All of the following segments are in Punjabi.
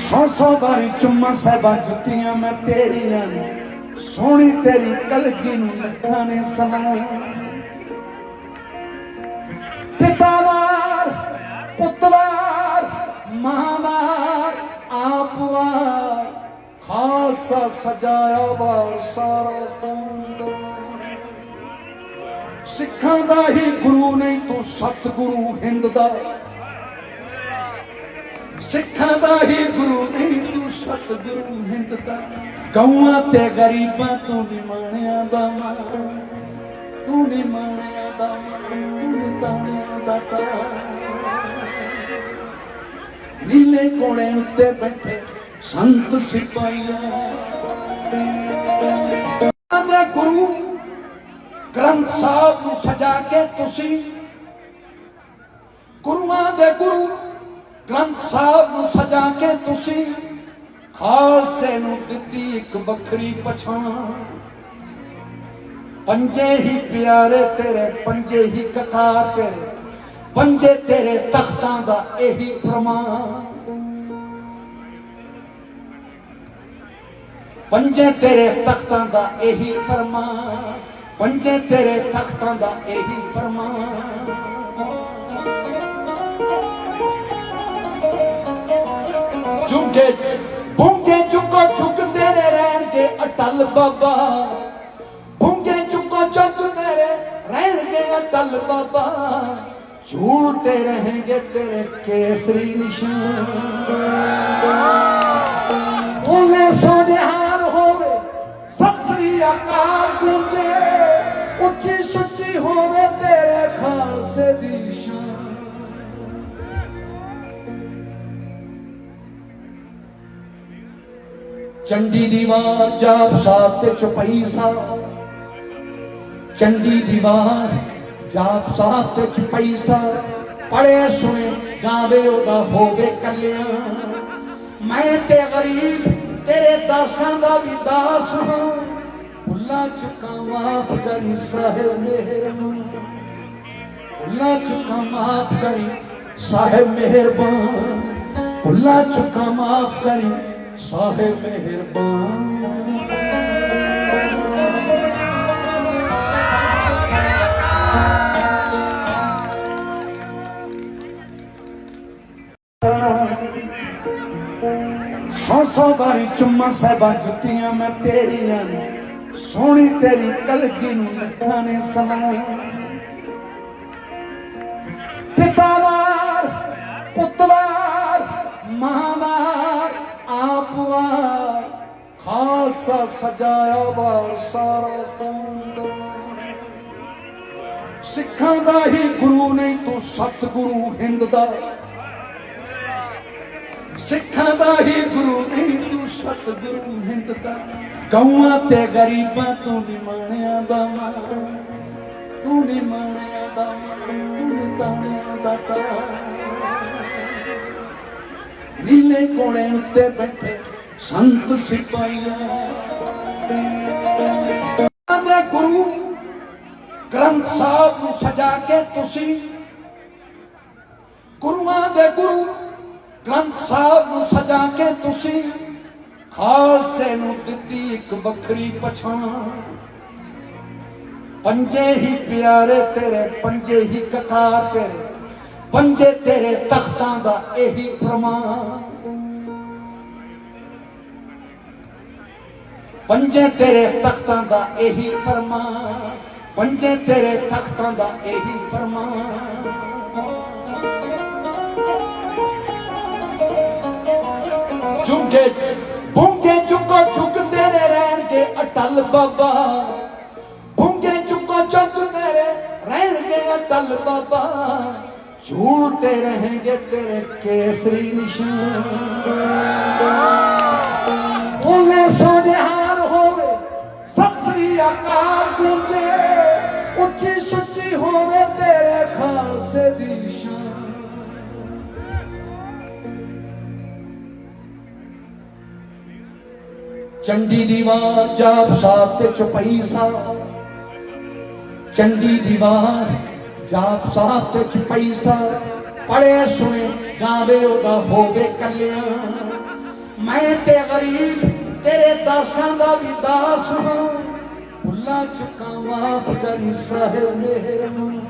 ਸੌ ਸੌ ਵਾਰੀ ਚੁੰਮਾ ਸਾਹਿਬਾਂ ਜੁੱਤੀਆਂ ਮੈਂ ਤੇਰੀਆਂ ਨੇ, ਸੋਹਣੀ ਤੇਰੀ ਕਲਗੀ ਨੂੰ ਲੱਖਾਂ ਨੇ ਸਲਾਮ ਪਿਤਾਵਾਰ, ਪੁੱਤਵਾਰ, ਮਾਵਾਰ ਆਪਵਾਰ ਖਾਲਸਾ ਸਜਾਇਆ ਵਾਰ, ਸਾਰਾ ਤੂੰ। ਸਿੱਖਾਂ ਦਾ ਹੀ ਗੁਰੂ ਨਹੀਂ ਤੂੰ, ਸਤਿਗੁਰੂ ਹਿੰਦ ਦਾ। ਸਿੱਖਾਂ ਦਾ ਹੀ ਗੁਰੂ ਨਹੀਂ, ਤੂੰ ਸਤਿਗੁਰੂ ਹਿੰਦ ਦਾ। ਗਊਆਂ ਤੇ ਗਰੀਬਾਂ ਤੂੰ ਨਿਮਾਣਿਆਂ ਦਾ ਮਾਂ ਤੂੰ ਨਿਮਾਣਿਆਂ ਦਾ ਮਾਂ ਤੂੰ ਨਿਤਾਣਿਆਂ ਦਾ ਤਾਂ ਨੀਲੇ ਕੋਲੇ ਉੱਤੇ ਬੈਠੇ ਸੰਤ ਸਿਪਾਹੀਆਂ। ਦੇ ਗੁਰੂ ਗ੍ਰੰਥ ਸਾਹਿਬ ਨੂੰ ਸਜਾ ਕੇ ਤੁਸੀਂ ਗੁਰੂਆਂ ਦੇ ਗੁਰੂ ਗ੍ਰੰਥ ਸਾਹਿਬ ਨੂੰ ਸਜਾ ਕੇ ਤੁਸੀਂ ਖਾਲਸੇ ਨੂੰ ਦਿੱਤੀ ਇੱਕ ਵੱਖਰੀ ਪਛਾਣ। ਪੰਜੇ ਹੀ ਪਿਆਰੇ ਤੇਰੇ, ਪੰਜੇ ਹੀ ਕਕਾਰ ਤੇਰੇ, ਪੰਜੇ ਤੇਰੇ ਤਖਤਾਂ ਦਾ ਇਹੀ ਪ੍ਰਮਾਣ। ਪੰਜੇ ਤੇਰੇ ਤਖਤਾਂ ਦਾ ਇਹੀ ਫਰਮਾਨ ਪੰਜੇ ਤੇਰੇ ਤਖਤਾਂ ਦਾ ਇਹੀ ਪ੍ਰਮਾਣ। ਜੁਗੇ ਬੁੰਗੇ ਜੁਗੋ ਜੁਗ ਤੇਰੇ ਰਹਿਣਗੇ ਅਟਲ ਬਾਬਾ। ਬੁੰਗੇ ਚੁੱਕੋ ਜੁਗ ਤੇਰੇ ਰਹਿਣਗੇ ਅਟਲ ਬਾਬਾ। ਝੂਲਤੇ ਰਹਿਣਗੇ ਤੇਰੇ ਕੇਸਰੀ ਨਿਸ਼ਾਨ। ਚੰਡੀ ਦੀਵਾਰ ਜਾਪ ਸਾਹਿਬ ਤੇ ਚੁਪਈ ਸਾਹਿਬ ਚੰਡੀ ਦੀਵਾਰ ਜਾਪ ਸਾਹਿਬ ਤੇ ਚੁਪਈ ਸਾਹਿਬ ਪੜੇ ਸੁਣੇ ਗਾਵੇ ਉਹਦਾ ਹੋਵੇ ਕੱਲਿਆ। ਮੈਂ ਤੇ ਗਰੀਬ, ਤੇਰੇ ਦਾਸਾਂ ਦਾ ਵੀ ਦਾਸ ਹਾਂ। ਭੁੱਲਾ ਚੁੱਕਾ ਮਾਫ ਕਰੀ ਸਾਹਿਬ ਮਿਹਰਬਾਨ। ਭੁੱਲਾ ਚੁੱਕਾ ਮਾਫ ਕਰੀ ਸਾਹਿਬ ਮਿਹਰਬਾਨ। ਭੁੱਲਾ ਚੁੱਕਾ ਮਾਫ ਕਰੀ ਸਾਹਿਬ ਮਿਹਰਬਾਨ। ਸੌ ਸੌ ਵਾਰੀ ਚੁੰਮਾ ਸਾਹਿਬਾਂ ਜੁੱਤੀਆਂ ਮੈਂ ਤੇਰੀਆਂ ਨੇ, ਸੋਹਣੀ ਤੇਰੀ ਕਲਗੀ ਨੂੰ ਲੱਖਾਂ ਨੇ ਸਲਾਮ ਪਿਤਾਵਾਰ ਸਜਾਇਆ ਵਾਰ ਸਾਰਾ ਤੂੰ ਸਿੱਖਾਂ ਦਾ ਹੀ ਗੁਰੂ ਨਹੀਂ ਤੂੰ ਸਤਿਗੁਰੂ ਹਿੰਦ ਦਾ। ਸਿੱਖਾਂ ਦਾ ਹੀ ਗੁਰੂ ਨਹੀਂ ਤੂੰ ਸਤਿਗੁਰੂ ਹਿੰਦ ਦਾ। ਗਊਆਂ ਤੇ ਗਰੀਬਾਂ ਤੂੰ ਨਿਮਾਣਿਆਂ ਦਾ ਮਾਂ ਤੂੰ ਨਿਮਾਣਿਆਂ ਦਾ ਤੂੰ ਨਿਤਾਣਿਆਂ ਦਾ ਤਾਂ ਨੀਲੇ ਕੋਲੇ ਉੱਤੇ ਬੈਠੇ ਸੰਤ ਸਿਪਾਹੀਆਂ। ਦੇ ਗੁਰੂ ਗ੍ਰੰਥ ਸਾਹਿਬ ਨੂੰ ਸਜਾ ਕੇ ਤੁਸੀਂ ਗੁਰੂਆਂ ਦੇ ਗੁਰੂ ਗ੍ਰੰਥ ਸਾਹਿਬ ਨੂੰ ਸਜਾ ਕੇ ਤੁਸੀਂ ਖਾਲਸੇ ਨੂੰ ਦਿੱਤੀ ਇੱਕ ਵੱਖਰੀ ਪਛਾਣ। ਪੰਜੇ ਹੀ ਪਿਆਰੇ ਤੇਰੇ, ਪੰਜੇ ਹੀ ਕਕਾਰ ਤੇਰੇ, ਪੰਜੇ ਤੇਰੇ ਤਖਤਾਂ ਦਾ ਇਹੀ ਪ੍ਰਮਾਣ। ਪੰਜੇ ਤੇਰੇ ਤਖਤਾਂ ਦਾ ਇਹੀ ਫਰਮਾਨ, ਪੰਜੇ ਤੇਰੇ ਤਖਤਾਂ ਦਾ ਇਹੀ ਫਰਮਾਨ। ਜੁਗੇ, ਬੁੰਗੇ ਜੁਗੋ ਜੁਗ ਤੇਰੇ ਰਹਿਣਗੇ ਅਟਲ ਬਾਬਾ। ਬੁੰਗੇ ਚੁੱਕੋ ਜੁਗ ਤੇਰੇ ਰਹਿਣਗੇ ਅਟਲ ਬਾਬਾ। ਝੂਲਤੇ ਰਹਿਣਗੇ ਤੇਰੇ ਕੇਸਰੀ ਨਿਸ਼ਾਨ। ਸਤਿ ਸ੍ਰੀ ਉੱਚੀ ਸੁੱਚੀ ਹੋਵੇ ਤੇਰੇ ਖਾਲਸੇ ਦੀ ਸ਼ਾਨ। ਚੰਡੀ ਦੀਵਾਨ ਜਾਪ ਸਾਹਿਬ ਤੇ ਚੁਪਈ ਸਾਹਿਬ। ਚੰਡੀ ਦੀਵਾਰ ਜਾਪ ਸਾਹਿਬ ਤੇ ਚੁਪਈ ਸਾਹਿਬ। ਪੜੇ ਸੁਣੇ ਗਾਵੇ ਉਹਦਾ ਹੋਵੇ ਕਲਿਆਂ ਮੈਂ ਤੇ ਗਰੀਬ, ਤੇਰੇ ਦਾਸਾਂ ਦਾ ਵੀ ਦਾਸ ਹਾਂ। ਭੁੱਲਾਂ ਚੁੱਕਾਂ ਮਾਫ ਕਰੀ ਸਾਹਿਬ ਮਿਹਰਬਾਨ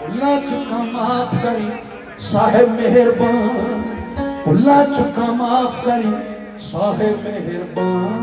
ਭੁੱਲਾਂ ਚੁੱਕਾਂ ਮਾਫ ਕਰੀ ਸਾਹਿਬ ਮਿਹਰਬਾਨ ਭੁੱਲਾਂ ਚੁੱਕਾਂ ਮਾਫ ਕਰੀ ਸਾਹਿਬ ਮਿਹਰਬਾਨ